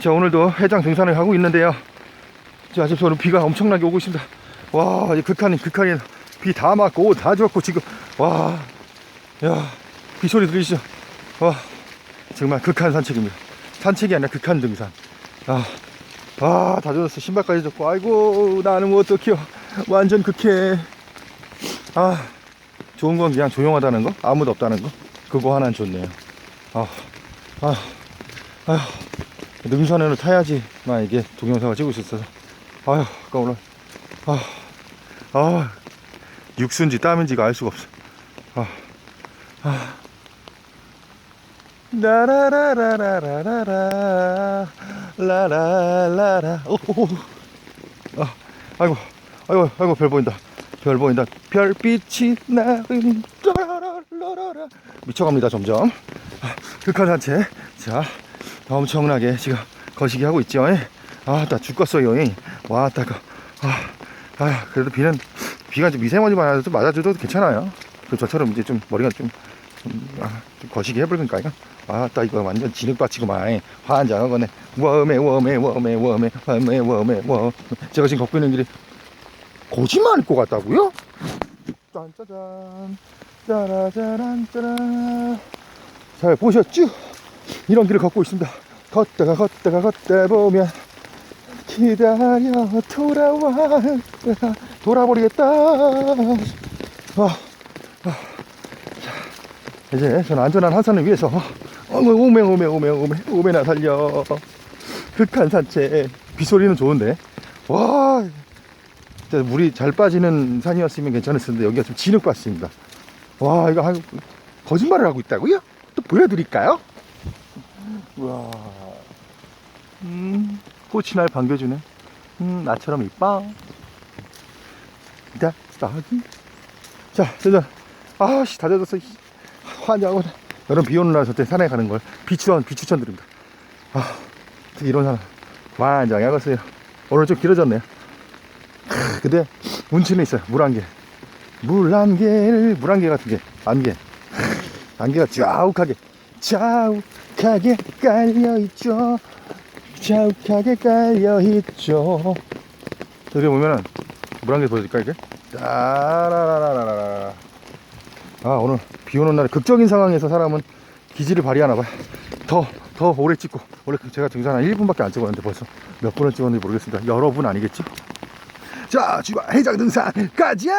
자 오늘도 해장 등산을 하고 있는데요 자 지금 저는 비가 엄청나게 오고 있습니다 와 이 극한이 극한이 비 다 맞고 옷 다 젖고 지금 와 야 비소리 들리시죠 와 정말 극한 산책입니다 산책이 아니라 극한 등산 아, 아, 다 젖었어. 신발까지 젖고. 아이고, 나는 뭐 어떡해요. 완전 극해. 아, 좋은 건 그냥 조용하다는 거? 아무도 없다는 거? 그거 하나는 좋네요. 아, 아, 아, 능선에는 타야지만 이게 동영상을 찍을 수 있어서. 아휴, 아까워라. 아, 아, 육수인지 땀인지가 알 수가 없어. 아, 아. 라라라라라라라. 라라라라. 오호호 아 아이고 아이고 아이고 별 보인다. 별 보인다. 별빛이 나는 미쳐갑니다 점점. 아, 극한 산책. 자 엄청나게 지금 거시기 하고 있죠. 아나 죽겠어요 와따가 아, 아 그래도 비는 비가 좀 미세먼지만 아도 맞아줘도 괜찮아요. 그 저처럼 이제 좀 머리가 좀 좀, 아, 좀 거시기 해버리니까 이거. 아따 이거 완전 진흙밭이구만 환장하거네. 웜에 웜에 웜에 웜에 웜에 웜에 웜. 제가 지금 걷고 있는 길이 거짓말일 것 같다고요? 짠짜잔. 짜라짜란 짜란 잘 보셨죠? 이런 길을 걷고 있습니다. 걷다가 걷다가 걷다 보면 기다려 돌아와. 돌아버리겠다. 아, 이제 저는 안전한 한산을 위해서 어머 오메 오메 오메 오메 오메나 살려. 극한 산책 빗소리는 좋은데. 와. 물이 잘 빠지는 산이었으면 괜찮았을 텐데 여기가 좀 진흙밭입니다. 와 이거 한 거짓말을 하고 있다고요? 또 보여드릴까요? 와 음, 꽃이 날 반겨주네 음, 나처럼 이뻐 자, 스타기 자, 짜잔 아씨 다 젖었어 환장하고 여름 비 오는 날 저때 산에 가는 걸 비추천 비추천 드립니다. 아 특히 이런 산 환장하겠어요. 오늘 좀 길어졌네요. 크, 근데 운치는 있어요. 물 안개. 물 안개를 물 안개 같은 게 안개. 안개가 좌욱하게 좌욱하게 깔려 있죠. 좌욱하게 깔려 있죠. 여기 보면은 물 안개 보여줄까 이게? 따라라라라라. 아 오늘 비 오는 날에 극적인 상황에서 사람은 기질을 발휘하나 봐요 더, 더 오래 찍고 원래 제가 등산 한 1분밖에 안 찍었는데 벌써 몇 분을 찍었는지 모르겠습니다 여러분 아니겠지? 자 주말 해장 등산 가자